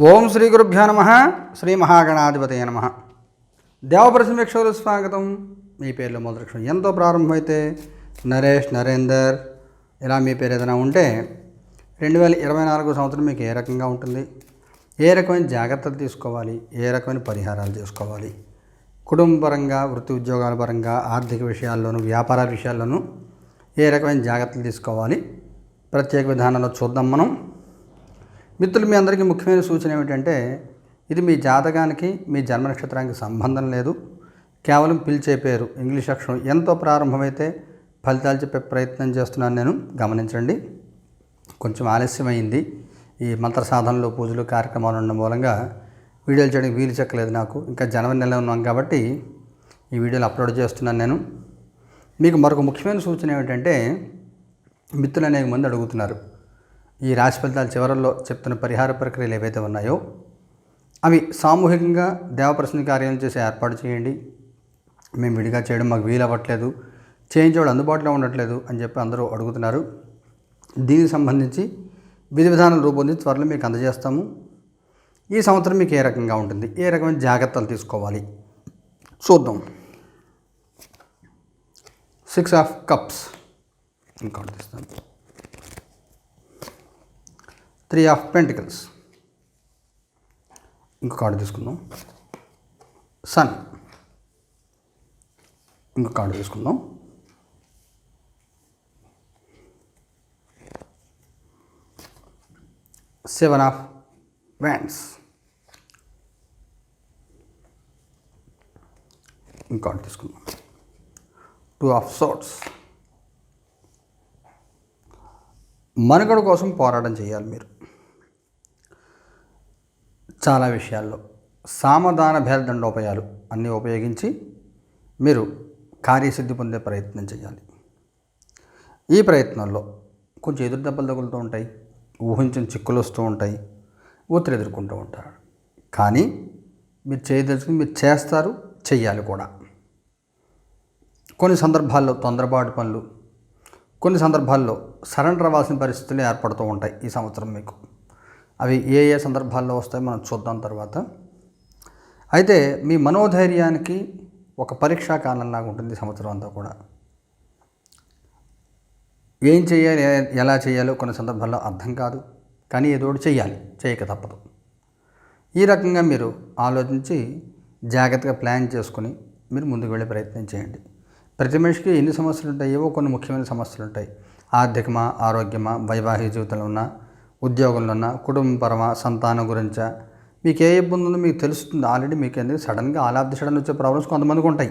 ఓం శ్రీ గురుభ్యో నమ. శ్రీ మహాగణాధిపతయ నమ. దేవప్రసమీక్షలు స్వాగతం. మీ పేర్లో మొదలక్షణం ఎంతో ప్రారంభమైతే నరేష్ నరేందర్ ఇలా మీ పేరు ఏదైనా ఉంటే రెండు వేల ఇరవై నాలుగు సంవత్సరం మీకు ఏ రకంగా ఉంటుంది? ఏ రకమైన జాగ్రత్తలు తీసుకోవాలి? ఏ రకమైన పరిహారాలు చేసుకోవాలి? కుటుంబపరంగా వృత్తి ఉద్యోగాల పరంగా ఆర్థిక విషయాల్లోనూ వ్యాపార విషయాల్లోనూ ఏ రకమైన జాగ్రత్తలు తీసుకోవాలి? ప్రత్యేక విధానంలో చూద్దాం మనం. మిత్రులు మీ అందరికీ ముఖ్యమైన సూచన ఏమిటంటే ఇది మీ జాతకానికి మీ జన్మ నక్షత్రానికి సంబంధం లేదు. కేవలం పిలిచే పేరు ఇంగ్లీష్ అక్షరం ఎంతో ప్రారంభమైతే ఫలితాలు చెప్పే ప్రయత్నం చేస్తున్నాను నేను. గమనించండి. కొంచెం ఆలస్యమైంది. ఈ మంత్ర సాధనలు పూజలు కార్యక్రమాలు ఉండడం మూలంగా వీడియోలు చేయడానికి వీలు చెక్కలేదు నాకు. ఇంకా జనవరి నెల ఉన్నాం కాబట్టి ఈ వీడియోలు అప్లోడ్ చేస్తున్నాను నేను. మీకు మరొక ముఖ్యమైన సూచన ఏమిటంటే మిత్రులు అనేక మంది అడుగుతున్నారు. ఈ రాశి ఫలితాల చివరల్లో చెప్తున్న పరిహార ప్రక్రియలు ఏవైతే ఉన్నాయో అవి సామూహికంగా దేవప్రసన్న కార్యాలు చేసే ఏర్పాటు చేయండి. మేము విడిగా చేయడం మాకు వీలు అవ్వట్లేదు. చేయించేవాడు అందుబాటులో ఉండట్లేదు అని చెప్పి అందరూ అడుగుతున్నారు. దీనికి సంబంధించి విధి విధానం రూపొందించి త్వరలో మీకు అందజేస్తాము. ఈ సంవత్సరం మీకు ఏ రకంగా ఉంటుంది? ఏ రకమైన జాగ్రత్తలు తీసుకోవాలి? చూద్దాం. సిక్స్ ఆఫ్ కప్స్ ఇంకోటి తీస్తాను. Three of pentacles. ఇంకో కార్డు తీసుకుందాం. సన్. ఇంకో కార్డు తీసుకుందాం. Seven of wands. ఇంకోటి తీసుకుందాం. టూ ఆఫ్ సోట్స్ మనుగడ కోసం పోరాటం చేయాలి మీరు. చాలా విషయాల్లో. సామధాన భేద దండోపాయాలు అన్నీ ఉపయోగించి మీరు కార్యసిద్ధి పొందే ప్రయత్నం చేయాలి. ఈ ప్రయత్నంలో కొంచెం ఎదురు దెబ్బలు తగులుతూ ఉంటాయి ఊహించిన చిక్కులు వస్తూ ఉంటాయి ఒత్తిడి ఎదుర్కొంటూ ఉంటారు. కానీ మీరు చేయదలుచుకుని మీరు చేస్తారు చెయ్యాలి కూడా. కొన్ని సందర్భాల్లో తొందరపాటు పనులు కొన్ని సందర్భాల్లో సరెండర్ అవ్వాల్సిన పరిస్థితులు ఏర్పడుతూ ఉంటాయి ఈ సంవత్సరం మీకు. అవి ఏ ఏ సందర్భాల్లో వస్తాయో మనం చూద్దాం తర్వాత. అయితే మీ మనోధైర్యానికి ఒక పరీక్షా కాలంలాగా ఉంటుంది సంవత్సరం అంతా కూడా. ఏం చేయాలి ఎలా చేయాలో కొన్ని సందర్భాల్లో అర్థం కాదు. కానీ ఏదో ఒకటి చేయాలి చేయక తప్పదు. ఈ రకంగా మీరు ఆలోచించి జాగ్రత్తగా ప్లాన్ చేసుకుని మీరు ముందుకు వెళ్ళే ప్రయత్నం చేయండి. ప్రతి మనిషికి ఎన్ని సమస్యలు ఉంటాయి ఏవో కొన్ని ముఖ్యమైన సమస్యలు ఉంటాయి. ఆర్థికమా ఆరోగ్యమా వైవాహిక జీవితంలో ఉన్న ఉద్యోగంలో ఉన్న కుటుంబపరమా సంతానం గురించా? మీకు ఏ ఇబ్బంది ఉందో మీకు తెలుస్తుంది. ఆల్రెడీ మీకు ఎందుకు సడన్గా ఆల్ ఆఫ్ ది సడన్ వచ్చే ప్రాబ్లమ్స్ కొంతమందికి ఉంటాయి.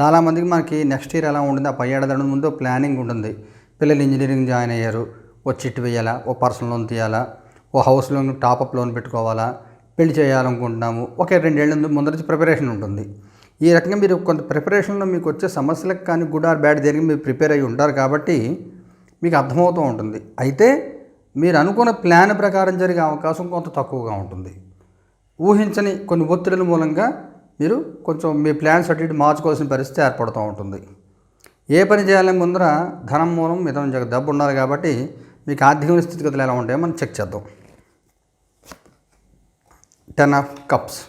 చాలామందికి మనకి నెక్స్ట్ ఇయర్ ఎలా ఉంటుంది? ఆ పై ఏడాది ముందు ప్లానింగ్ ఉంటుంది. పిల్లలు ఇంజనీరింగ్ జాయిన్ అయ్యారు. ఓ చిట్టు వేయాలా? ఓ పర్సనల్ లోన్ తీయాలా? ఓ house loan top up loan పెట్టుకోవాలా? పెళ్ళి చేయాలనుకుంటున్నాము. ఒకే రెండేళ్ళ ముందు ముందర నుంచి ప్రిపరేషన్ ఉంటుంది. ఈ రకంగా మీరు కొంత ప్రిపరేషన్లో మీకు వచ్చే సమస్యలకు కానీ గుడ్ ఆర్ బ్యాడ్ దేనికి మీరు ప్రిపేర్ అయ్యి ఉంటారు కాబట్టి మీకు అర్థమవుతూ ఉంటుంది. అయితే మీరు అనుకున్న ప్లాన్ ప్రకారం జరిగే అవకాశం కొంత తక్కువగా ఉంటుంది. ఊహించని కొన్ని ఒత్తిడుల మూలంగా మీరు కొంచెం మీ ప్లాన్స్ అటు ఇటు మార్చుకోవాల్సిన పరిస్థితి ఏర్పడుతూ ఉంటుంది. ఏ పని చేయాలని ముందర ధనం మూలం మితం జగ డబ్బు ఉండాలి కాబట్టి మీకు ఆర్థిక స్థితిగతులు ఎలా ఉంటాయో మనం చెక్ చేద్దాం. Ten of cups.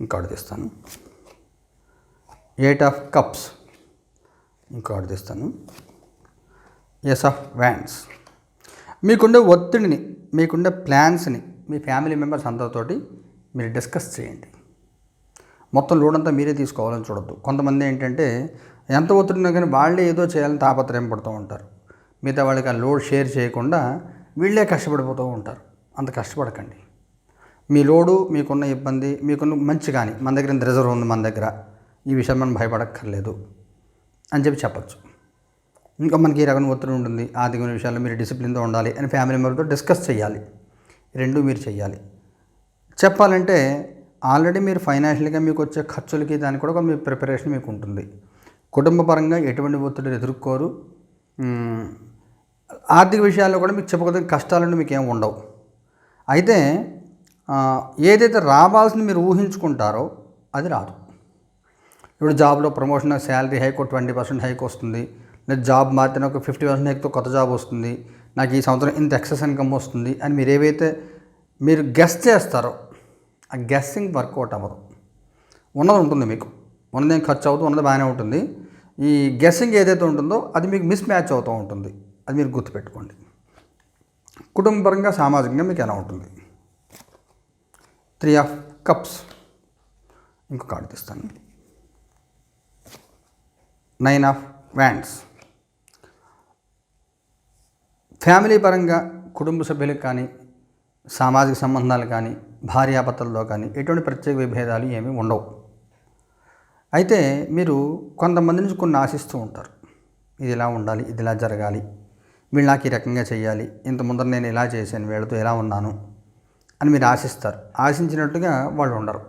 ఇంకోటి తీస్తాను. Eight of cups. ఇంకోటి తీస్తాను. Ace of wands. మీకుండే ఒత్తిడిని మీకుండే ప్లాన్స్ని మీ ఫ్యామిలీ మెంబర్స్ అందరితోటి మీరు డిస్కస్ చేయండి. మొత్తం లోడ్ అంతా మీరే తీసుకోవాలని చూడొద్దు. కొంతమంది ఏంటంటే ఎంత ఒత్తిడినా కానీ వాళ్ళే ఏదో చేయాలని తాపత్రయం పడుతూ ఉంటారు. మిగతా వాళ్ళకి ఆ లోడ్ షేర్ చేయకుండా వీళ్ళే కష్టపడిపోతూ ఉంటారు. అంత కష్టపడకండి. మీ లోడు మీకున్న ఇబ్బంది మీకున్న మంచి కానీ మన దగ్గర రిజర్వ్ ఉంది మన దగ్గర ఈ విషయం మనం భయపడక్కర్లేదు అని చెప్పి చెప్పచ్చు. ఇంకా మనకి ఈ రకమైన ఒత్తిడి ఉంటుంది. ఆర్థిక విషయాల్లో మీరు డిసిప్లిన్తో ఉండాలి అని ఫ్యామిలీ మెంబర్తో డిస్కస్ చేయాలి. రెండు మీరు చేయాలి. చెప్పాలంటే ఆల్రెడీ మీరు ఫైనాన్షియల్గా మీకు వచ్చే ఖర్చులకి దానికి కూడా ఒక మీ ప్రిపరేషన్ మీకు ఉంటుంది. కుటుంబ పరంగా ఎటువంటి ఒత్తిడి ఎదుర్కోరు. ఆర్థిక విషయాల్లో కూడా మీకు చెప్పుకోదగిన కష్టాలను మీకు ఏమి ఉండవు. అయితే ఏదైతే రావాల్సింది మీరు ఊహించుకుంటారో అది రాదు. ఇప్పుడు జాబ్లో promotion salary hike twenty percent hike వస్తుంది. లేదా జాబ్ మారితే నాకు ఫిఫ్టీ పర్సెంట్ ఎక్కువ కొత్త జాబ్ వస్తుంది. నాకు ఈ సంవత్సరం ఇంత ఎక్సెస్ ఇన్కమ్ వస్తుంది అని మీరు ఏవైతే మీరు గెస్ చేస్తారో ఆ గెస్సింగ్ వర్కౌట్ అవ్వదు. ఉన్నది ఉంటుంది మీకు. ఉన్నదేం ఖర్చు అవుతూ ఉన్నది బాగానే ఉంటుంది. ఈ గెస్సింగ్ ఏదైతే ఉంటుందో అది మీకు మిస్ మ్యాచ్ అవుతూ ఉంటుంది. అది మీరు గుర్తుపెట్టుకోండి. కుటుంబపరంగా సామాజికంగా మీకు ఎలా ఉంటుంది? త్రీ ఆఫ్ కప్స్ ఇంకొక కార్డు తీస్తాను. నైన్ ఆఫ్ వ్యాండ్స్ ఫ్యామిలీ పరంగా కుటుంబ సభ్యులకు కానీ సామాజిక సంబంధాలు కానీ భార్యాభర్తలతో కానీ ఎటువంటి ప్రత్యేక విభేదాలు ఏమీ ఉండవు. అయితే మీరు కొంతమంది నుంచి కొన్ని ఆశిస్తూ ఉంటారు. ఇది ఇలా ఉండాలి ఇది ఇలా జరగాలి. వీళ్ళు నాకు ఈ రకంగా చేయాలి ఇంత ముందర నేను ఇలా చేశాను వీళ్ళతో ఎలా ఉన్నాను అని మీరు ఆశిస్తారు. ఆశించినట్టుగా వాళ్ళు ఉండరు.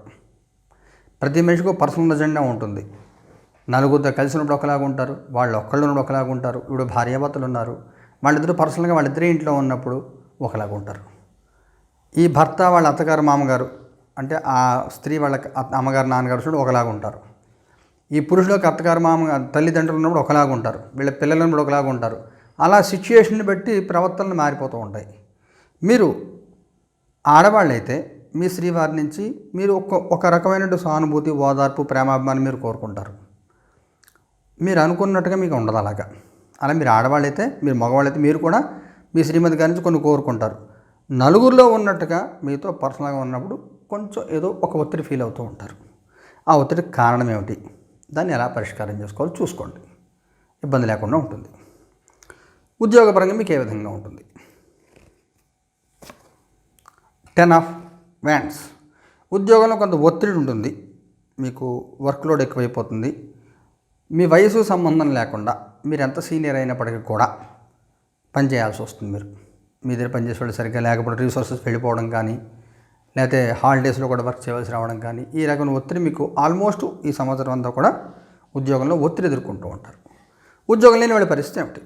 ప్రతి మనిషికి పర్సనల్ అజెండా ఉంటుంది. నలుగురితో కలిసినప్పుడు ఒకలాగా ఉంటారు వాళ్ళు ఒక్కళ్ళు ఉన్నప్పుడు ఒకలాగా ఉంటారు. ఇప్పుడు భార్యాభర్తలు ఉన్నారు. వాళ్ళిద్దరూ పర్సనల్గా వాళ్ళిద్దరే ఇంట్లో ఉన్నప్పుడు ఒకలాగా ఉంటారు. ఈ భర్త వాళ్ళ అత్తగారు మామగారు అంటే ఆ స్త్రీ వాళ్ళ అత్త- అమ్మగారు నాన్నగారు చూడు ఒకలాగా ఉంటారు. ఈ పురుషులకు అత్తగారు మామగారు తల్లిదండ్రులు ఉన్నప్పుడు ఒకలాగా ఉంటారు. వీళ్ళ పిల్లలు ఉన్నప్పుడు ఒకలాగా ఉంటారు. అలా సిచ్యుయేషన్ని బట్టి ప్రవర్తనలు మారిపోతూ ఉంటాయి. మీరు ఆడవాళ్ళైతే మీ శ్రీవారి నుంచి మీరు ఒక ఒక రకమైన సానుభూతి ఓదార్పు ప్రేమాభిమానం మీరు కోరుకుంటారు. మీరు అనుకున్నట్టుగా మీకు ఉండదు అలాగా. అలా మీరు ఆడవాళ్ళైతే మీరు మగవాళ్ళైతే మీరు కూడా మీ శ్రీమతి గారి నుంచి కొన్ని కోరుకుంటారు. నలుగురిలో ఉన్నట్టుగా మీతో పర్సనల్గా ఉన్నప్పుడు కొంచెం ఏదో ఒక ఒత్తిడి ఫీల్ అవుతూ ఉంటారు. ఆ ఒత్తిడికి కారణం ఏమిటి? దాన్ని ఎలా పరిష్కారం చేసుకోవాలో చూసుకోండి. ఇబ్బంది లేకుండా ఉంటుంది. ఉద్యోగపరంగా మీకు ఏ విధంగా ఉంటుంది? టెన్ ఆఫ్ వ్యాండ్స్ ఉద్యోగంలో కొంత ఒత్తిడి ఉంటుంది. మీకు వర్క్ లోడ్ ఎక్కువైపోతుంది. మీ వయసు సంబంధం లేకుండా మీరు ఎంత సీనియర్ అయినప్పటికీ కూడా పని చేయాల్సి వస్తుంది మీరు. మీ దగ్గర పనిచేసే వాళ్ళు సరిగ్గా లేకపోతే రీసోర్సెస్ వెళ్ళిపోవడం కానీ లేకపోతే హాలిడేస్లో కూడా వర్క్ చేయవలసి రావడం కానీ ఈ రకమైన ఒత్తిడి మీకు ఆల్మోస్ట్ ఈ సంవత్సరం అంతా కూడా ఉద్యోగంలో ఒత్తిడి ఎదుర్కొంటూ ఉంటారు. ఉద్యోగం లేని వాళ్ళ పరిస్థితి ఏమిటి?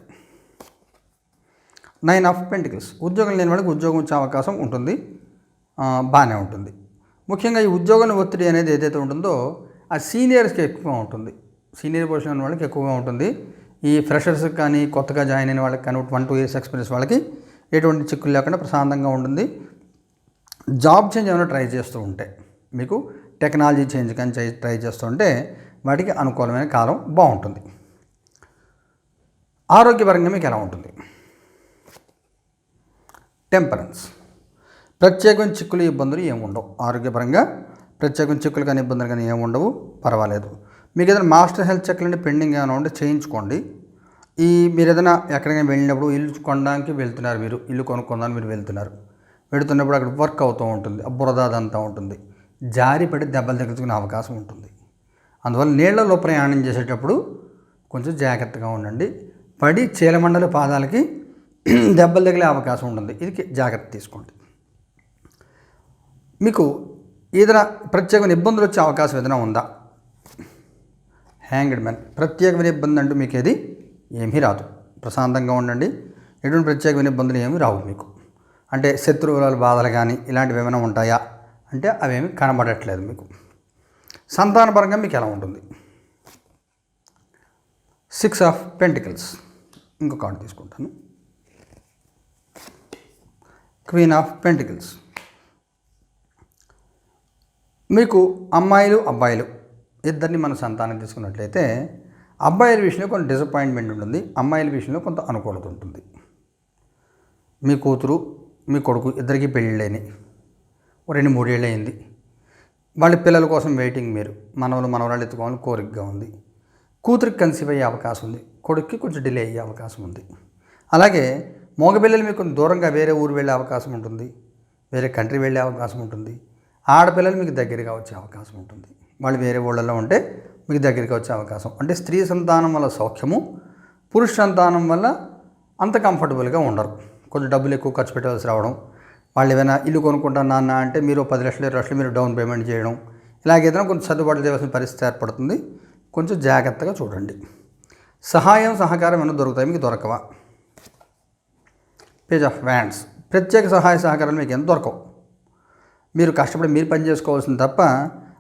నైన్ ఆఫ్ పెంటికల్స్ ఉద్యోగం లేని వాళ్ళకి ఉద్యోగం వచ్చే అవకాశం ఉంటుంది. బాగానే ఉంటుంది. ముఖ్యంగా ఈ ఉద్యోగం ఒత్తిడి అనేది ఏదైతే ఉంటుందో ఆ సీనియర్స్కి ఎక్కువగా ఉంటుంది. సీనియర్ పొజిషన్ ఉన్న వాళ్ళకి ఎక్కువగా ఉంటుంది. ఈ ఫ్రెషర్స్కి కానీ కొత్తగా జాయిన్ అయిన వాళ్ళకి కానీ వన్ టూ ఇయర్స్ ఎక్స్పీరియన్స్ వాళ్ళకి ఎటువంటి చిక్కులు లేకుండా ప్రశాంతంగా ఉంటుంది. జాబ్ చేంజ్ ఏమైనా ట్రై చేస్తూ ఉంటే మీకు టెక్నాలజీ చేంజ్ కానీ ట్రై చేస్తూ ఉంటే వాటికి అనుకూలమైన కాలం బాగుంటుంది. ఆరోగ్యపరంగా మీకు ఎలా ఉంటుంది? టెంపరెన్స్. ప్రత్యేకమైన చిక్కులు ఇబ్బందులు ఏమి ఉండవు. ఆరోగ్యపరంగా ప్రత్యేకమైన చిక్కులు కానీ ఇబ్బందులు కానీ ఏమి ఉండవు. పర్వాలేదు. మీకు ఏదైనా మాస్టర్ హెల్త్ చెక్లు పెండింగ్ ఏమైనా ఉంటే చేయించుకోండి. ఈ మీరు ఏదైనా ఎక్కడికైనా వెళ్ళినప్పుడు ఇల్లు కొనడానికి వెళ్తున్నారు మీరు ఇల్లు కొనుక్కుందానికి మీరు వెళ్తున్నారు. వెళుతున్నప్పుడు అక్కడ వర్క్ అవుతూ ఉంటుంది ఆ బురద అదంతా ఉంటుంది. జారి పడి దెబ్బలు తగ్గుతుకునే అవకాశం ఉంటుంది. అందువల్ల నీళ్ళలో ప్రయాణం చేసేటప్పుడు కొంచెం జాగ్రత్తగా ఉండండి. పడి చీలమండల పాదాలకి దెబ్బలు తగిలే అవకాశం ఉంటుంది. ఇది జాగ్రత్త తీసుకోండి. మీకు ఏదైనా ప్రత్యేకమైన ఇబ్బందులు వచ్చే అవకాశం ఏదైనా ఉందా? Hanged man. ప్రత్యేకమైన ఇబ్బంది అంటూ మీకు ఏది ఏమీ రాదు. ప్రశాంతంగా ఉండండి. ఎటువంటి ప్రత్యేకమైన ఇబ్బందులు ఏమీ రావు మీకు. అంటే శత్రువుల బాధలు కానీ ఇలాంటివి ఏమైనా ఉంటాయా? అంటే అవేమి కనబడట్లేదు మీకు. సంతానపరంగా మీకు ఎలా ఉంటుంది? సిక్స్ ఆఫ్ పెంటికల్స్ ఇంకో కార్డు తీసుకుంటాను. క్వీన్ ఆఫ్ పెంటికల్స్ మీకు అమ్మాయిలు అబ్బాయిలు ఇద్దరిని మన సంతానం తీసుకున్నట్లయితే అబ్బాయిల విషయంలో కొంత డిసప్పాయింట్మెంట్ ఉంటుంది అమ్మాయిల విషయంలో కొంత అనుకూలత ఉంటుంది. మీ కూతురు మీ కొడుకు ఇద్దరికి పెళ్ళిళ్ళని ఓ రెండు మూడేళ్ళు అయింది. వాళ్ళ పిల్లల కోసం వెయిటింగ్ మీరు మనవలు మనవరాలు ఎత్తుకోవాలని కోరికగా ఉంది. కూతురికి కన్సీవ్ అయ్యే అవకాశం ఉంది కొడుక్కి కొంచెం డిలే అయ్యే అవకాశం ఉంది. అలాగే మగపిల్లలు మీకు కొంచెం దూరంగా వేరే ఊరు వెళ్ళే అవకాశం ఉంటుంది వేరే కంట్రీ వెళ్ళే అవకాశం ఉంటుంది ఆడపిల్లలు మీకు దగ్గరగా వచ్చే అవకాశం ఉంటుంది. వాళ్ళు వేరే ఊళ్ళలో ఉంటే మీకు దగ్గరికి వచ్చే అవకాశం. అంటే స్త్రీ సంతానం వల్ల సౌఖ్యము పురుష సంతానం వల్ల అంత కంఫర్టబుల్గా ఉండరు. కొంచెం డబ్బులు ఎక్కువ ఖర్చు పెట్టవలసి రావడం వాళ్ళు ఏమైనా ఇల్లు కొనుక్కుంటా నాన్న అంటే మీరు పది లక్షలు ఇరవై లక్షలు మీరు డౌన్ పేమెంట్ చేయడం ఇలాగ ఏదైనా కొంచెం సర్దుబాటు చేయవలసిన పరిస్థితి ఏర్పడుతుంది. కొంచెం జాగ్రత్తగా చూడండి. సహాయం సహకారం ఏమైనా దొరుకుతాయి? మీకు దొరకవా? Page of wands. ప్రత్యేక సహాయ సహకారాలు మీకు ఎంత దొరకవు. మీరు కష్టపడి మీరు పని చేసుకోవాల్సింది తప్ప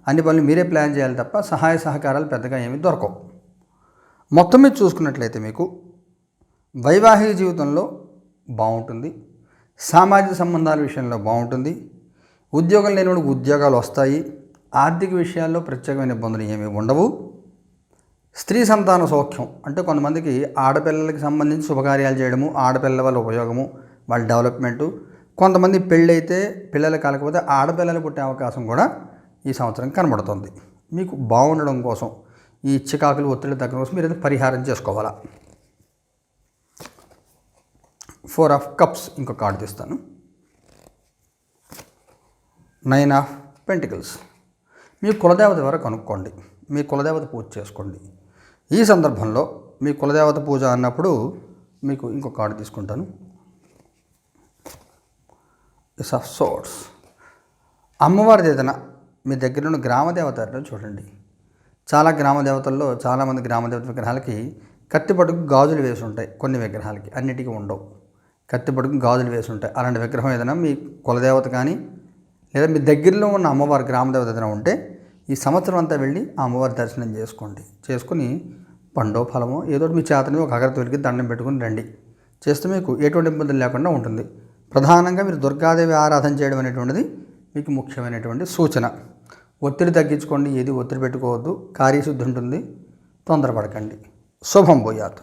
అన్ని పనులు మీరే ప్లాన్ చేయాలి తప్ప సహాయ సహకారాలు పెద్దగా ఏమీ దొరకవు. మొత్తం మీద చూసుకున్నట్లయితే మీకు వైవాహిక జీవితంలో బాగుంటుంది సామాజిక సంబంధాల విషయంలో బాగుంటుంది ఉద్యోగం లేని వాడికి ఉద్యోగాలు వస్తాయి ఆర్థిక విషయాల్లో ప్రత్యేకమైన ఇబ్బందులు ఏమీ ఉండవు. స్త్రీ సంతాన సౌఖ్యం అంటే కొంతమందికి ఆడపిల్లలకి సంబంధించి శుభకార్యాలు చేయడము ఆడపిల్లల వల్ల ఉపయోగము వాళ్ళ డెవలప్మెంటు కొంతమంది పెళ్ళైతే పిల్లలు కాకపోతే ఆడపిల్లలు పుట్టే అవకాశం కూడా ఈ సంవత్సరం కనబడుతుంది. మీకు బాగుండడం కోసం ఈ చికాకులు ఒత్తిడి తగ్గడం కోసం మీరు ఏదో పరిహారం చేసుకోవాలా? ఫోర్ ఆఫ్ కప్స్ ఇంకో కార్డు తీస్తాను. నైన్ ఆఫ్ పెంటికల్స్ మీ కులదేవత ద్వారా కనుక్కోండి. మీ కులదేవత పూజ చేసుకోండి. ఈ సందర్భంలో మీ కులదేవత పూజ అన్నప్పుడు మీకు ఇంకో కార్డు తీసుకుంటాను. ఇస్ ఆఫ్ సోర్స్ అమ్మవారిది ఏదైనా మీ దగ్గర ఉన్న గ్రామదేవత చూడండి. చాలా గ్రామదేవతల్లో చాలామంది గ్రామదేవత విగ్రహాలకి కత్తిపడుకు గాజులు వేసి ఉంటాయి కొన్ని విగ్రహాలకి అన్నిటికీ ఉండవు. కత్తిపడుకు గాజులు వేసి ఉంటాయి. అలాంటి విగ్రహం ఏదైనా మీ కులదేవత కానీ లేదా మీ దగ్గరలో ఉన్న అమ్మవారి గ్రామదేవత ఏదైనా ఉంటే ఈ సంవత్సరం అంతా వెళ్ళి ఆ అమ్మవారి దర్శనం చేసుకోండి. చేసుకుని పండో ఫలమో ఏదో మీ చేతని ఒక అగరత్తి వెలిగి దండం పెట్టుకుని రండి. చేస్తే మీకు ఎటువంటి ఇబ్బందులు లేకుండా ఉంటుంది. ప్రధానంగా మీరు దుర్గాదేవి ఆరాధన చేయడం అనేటువంటిది మీకు ముఖ్యమైనటువంటి సూచన. ఒత్తిడి తగ్గించుకోండి ఏది ఒత్తిడి పెట్టుకోవద్దు కార్యశుద్ధి ఉంటుంది తొందరపడకండి. శుభం పోయాత్